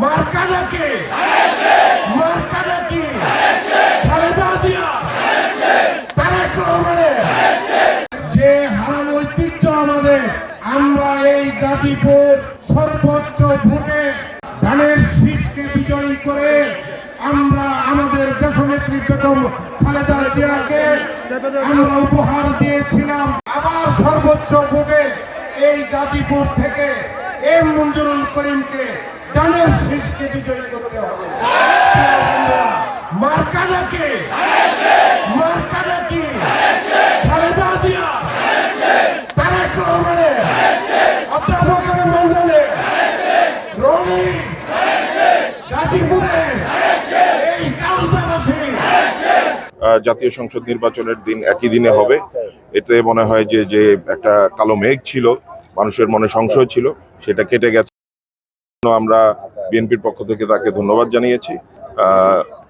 মার্কা নাকি মার্কা নাকি খালেদা জিয়া তারেক রহমানের, যে হারানো ঐতিহ্য আমাদের, আমরা এই গাজীপুর সর্বোচ্চ ভোটে ধানের শীষকে বিজয়ী করে আমরা আমাদের দেশনেত্রী বেগম খালেদা জিয়াকে আমরা উপহার দিয়েছিলাম। আবার সর্বোচ্চ ভোটে এই গাজীপুর থেকে এম মঞ্জুরুল করিমকে শীষকে বিজয়ী করতে হবে। প্রিয় বন্ধুরা, মার্কা নাকি? মার্কা নাকি? খালেদা জিয়া? তারেক রহমানের? অধ্যাপক মন্ডলের রনি? গাজীপুরের? এই কালবাবাসী আহ, জাতীয় সংসদ নির্বাচনের দিন একই দিনে হবে। এতে মনে হয় যে যে একটা কালো মেঘ ছিল মানুষের মনে সংশয় ছিল সেটা কেটে গেছে। আমরা বিএনপির পক্ষ থেকে তাকে ধন্যবাদ জানিয়েছি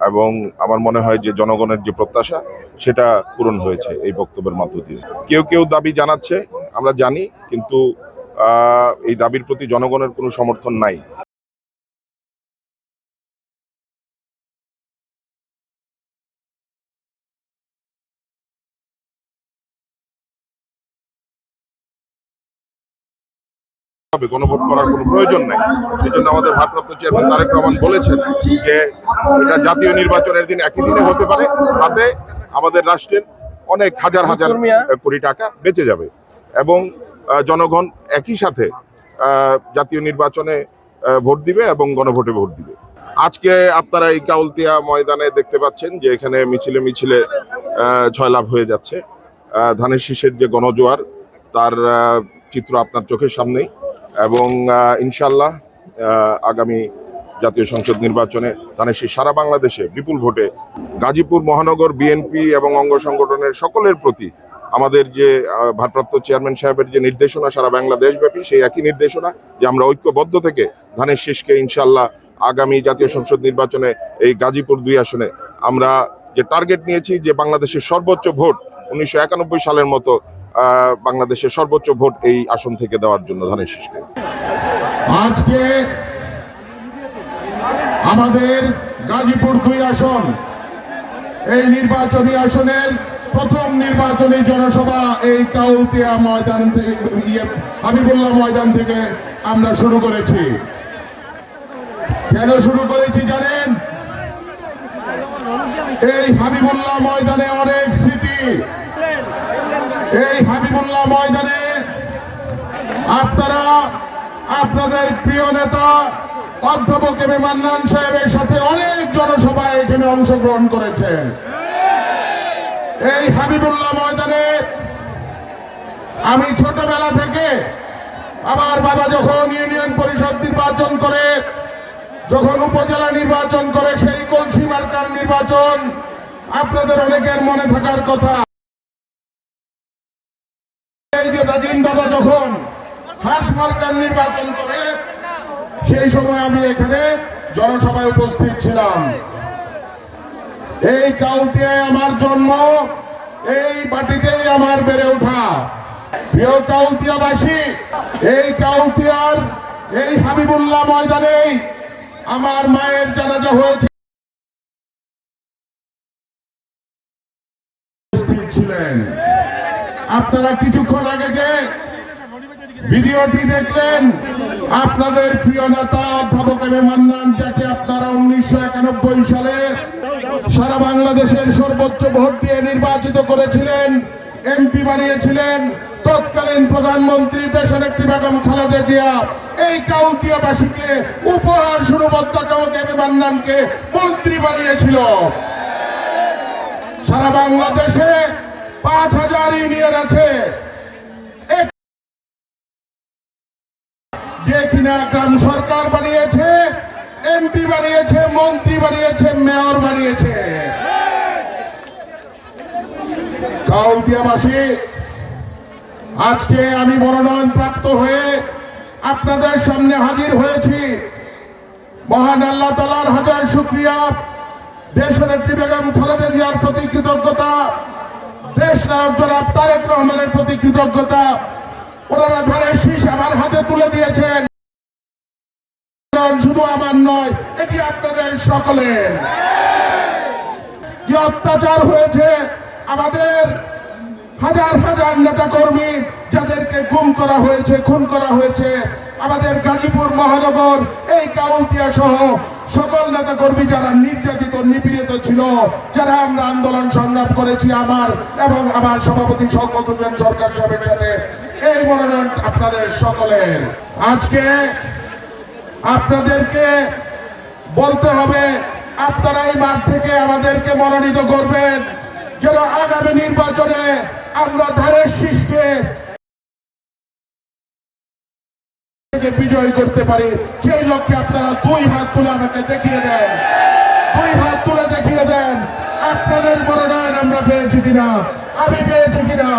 এবং আমার মনে হয় যে জনগণের যে প্রত্যাশা, সেটা পূরণ হয়েছে এই বক্তব্যের মধ্য দিয়ে। কেউ কেউ দাবি জানাচ্ছে, আমরা জানি, কিন্তু এই দাবির প্রতি জনগণের কোনো সমর্থন নাই। হবে গণভোট করার কোনো প্রয়োজন নেই। সেই জন্য আমাদের ভারপ্রাপ্ত চেয়ারম্যান তারেক রহমান বলেছেন যে এটা জাতীয় নির্বাচনের দিন একই দিনে হতে পারে। তাতে আমাদের রাষ্ট্রের অনেক হাজার হাজার কোটি টাকা বেঁচে যাবে এবং জনগণ একই সাথে জাতীয় নির্বাচনে ভোট দিবে এবং গণভোটে ভোট দিবে। আজকে আপনারা এই কাউলতিয়া ময়দানে দেখতে পাচ্ছেন যে এখানে মিছিলে মিছিলে আহ, জয়লাভ হয়ে যাচ্ছে। ধানের শীষের যে গণজোয়ার তার চিত্র আপনার চোখের সামনেই এবং ইনশাল্লাহ আগামী জাতীয় সংসদ নির্বাচনে ধানের শীষ সারা বাংলাদেশে বিপুল ভোটে গাজীপুর মহানগর বিএনপি এবং অঙ্গ সংগঠনের সকলের প্রতি আমাদের যে ভারপ্রাপ্ত চেয়ারম্যান সাহেবের যে নির্দেশনা সারা বাংলাদেশব্যাপী, সেই একই নির্দেশনা যে আমরা ঐক্যবদ্ধ থেকে ধানের শীষকে ইনশাল্লাহ আগামী জাতীয় সংসদ নির্বাচনে এই গাজীপুর দুই আসনে আমরা যে টার্গেট নিয়েছি যে বাংলাদেশের সর্বোচ্চ ভোট উনিশশো একানব্বই সালের মতো বাংলাদেশের সর্বোচ্চ ভোট এই আসন থেকে দেওয়ার জন্য ধানের শীষকে আজকে আমাদের গাজীপুর দুই আসন এই নির্বাচনী আসনের প্রথম নির্বাচনী জনসভা এই কাউতিয়া ময়দান থেকে ইয়ে, হাবিবুল্লাহ ময়দান থেকে আমরা শুরু করেছি। কেন শুরু করেছি জানেন? এই হাবিবুল্লাহ ময়দানে অনেক স্মৃতি। এই হাবিবুল্লাহ ময়দানে আপনারা, আপনাদের প্রিয় নেতা, অধ্যাপক এম এ মান্নান সাহেবের সাথে অনেক জনসভায় এখানে অংশগ্রহণ করেছেন। এই হাবিবুল্লাহ ময়দানে আমি ছোটবেলা থেকে আমার বাবা যখন ইউনিয়ন পরিষদ নির্বাচন করে, যখন উপজেলা নির্বাচন করে, সেই কলসি মার্কার নির্বাচন আপনাদের অনেকের মনে থাকার কথা। যে দাদা যখন হাঁস মার্কার নির্বাচন করে, সেই সময় আমি এখানে জনসভায় উপস্থিত ছিলাম। এই কাউতিয়ায় আমার জন্ম, এই বাটিতেই আমার বেড়ে ওঠা। প্রিয় কাউতিয়াবাসী, এই কাউতিয়ার, এই হাবিবুল্লাহ ময়দানেই আমার মায়ের জানাজা হয়েছে। ছিলেন। আপনারা কিছুক্ষণ আগে যে ভিডিওটি দেখলেন, আপনাদের প্রিয় নেতা অধ্যাপক এম এ মান্নান, যাকে আপনারা উনিশশো একানব্বই সালে সারা বাংলাদেশের সর্বোচ্চ ভোট দিয়ে নির্বাচিত করেছিলেন, এমপি বানিয়েছিলেন, তৎকালীন প্রধানমন্ত্রী দেশের একটি বেগম খালেদা জিয়া। এই কাউন্তিয়াবাসীকে উপহার এম এ মান্নানকে মন্ত্রী বানিয়েছিল। সারা বাংলাদেশে পাঁচ হাজার ইউনিয়ন আছে। যে কিনা গ্রাম সরকার বানিয়েছে, এমপি বানিয়েছে, মন্ত্রী বানিয়েছে, মেয়র বানিয়েছে। কাউদিয়াবাসী, আজকে আমি মনোনয়ন প্রাপ্ত হয়ে আপনাদের সামনে হাজির হয়েছি। মহান আল্লাহ তালার হাজার শুক্রিয়া। দেশ নেত্রী বেগম খালেদা জিয়ার প্রতি কৃতজ্ঞতা। দেশ জনাব তারেক রহমানের প্রতি কৃতজ্ঞতা। ওনারা ধানের শীষ আমার হাতে তুলে দিয়েছেন। শুধু আমার নয়, এটি আপনাদের সকলের। যে অত্যাচার হয়েছে, আমাদের হাজার হাজার নেতা কর্মী যাদেরকে গুম করা হয়েছে, খুন করা হয়েছে, আমাদের গাজীপুর মহানগর, এই কাউলতিয়া সহ সকল নেতা কর্মী যারা নির্যাতিত, নিপীড়িত ছিল, যারা আমরা আন্দোলন সংগ্রাম করেছি আমার এবং আমার সভাপতি শওকত হোসেন সরকার সাহেবের সাথে, এই মনোনয়ন আপনাদের সকলের। আজকে আপনাদেরকে বলতে হবে, আপনারা এই মাঠ থেকে আমাদেরকে মনোনীত করবেন। যেন আগামী নির্বাচনে আমরা ধারের শীষকে থেকে বিজয় করতে পারি। সেই লক্ষ্যে আপনারা দুই হাত তুলে আমাকে দেখিয়ে দেন। দুই হাত তুলে দেখিয়ে দেন, আপনাদের মনোনয়ন আমরা পেয়েছি কিনা? আমি পেয়েছি কিনা?